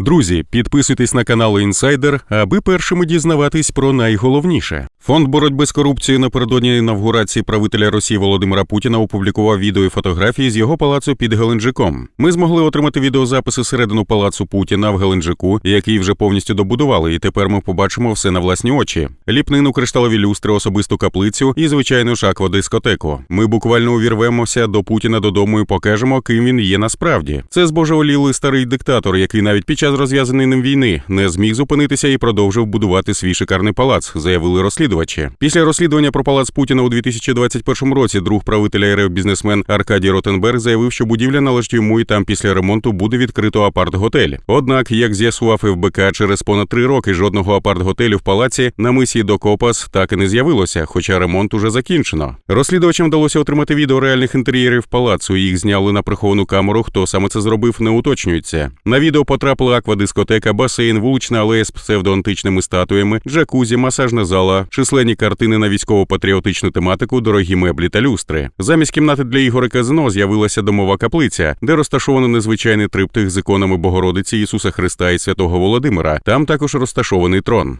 Друзі, підписуйтесь на канал Інсайдер, аби першими дізнаватись про найголовніше. Фонд боротьби з корупцією напередодні інавгурації правителя Росії Володимира Путіна опублікував відео і фотографії з його палацу під Геленджиком. Ми змогли отримати відеозаписи середину палацу Путіна в Геленджику, який вже повністю добудували, і тепер ми побачимо все на власні очі: ліпнину, кришталеві люстри, особисту каплицю і звичайну ж аквадискотеку. Ми буквально увірвемося до Путіна додому і покажемо, ким він є насправді. Це збожеволілий старий диктатор, який навіть під час розв'язаної ним війни не зміг зупинитися і продовжив будувати свій шикарний палац, заявили розслідувачі. Після розслідування про палац Путіна у 2021 році друг правителя РФ бізнесмен Аркадій Ротенберг заявив, що будівля належить йому і там після ремонту буде відкрито апарт-готель. Однак, як з'ясував ФБК, через понад три роки жодного апарт-готелю в палаці на мисії до Копас так і не з'явилося, хоча ремонт уже закінчено. Розслідувачам вдалося отримати відео реальних інтер'єрів палацу. Їх зняли на приховану камеру. Хто саме це зробив, не уточнюється. На відео потрапила аквадискотека, басейн, вулична алея з псевдоантичними статуями, джакузі, масажна зала, численні картини на військово-патріотичну тематику, дорогі меблі та люстри. Замість кімнати для ігори казино з'явилася домова каплиця, де розташовано незвичайний триптих з іконами Богородиці Ісуса Христа і Святого Володимира. Там також розташований трон.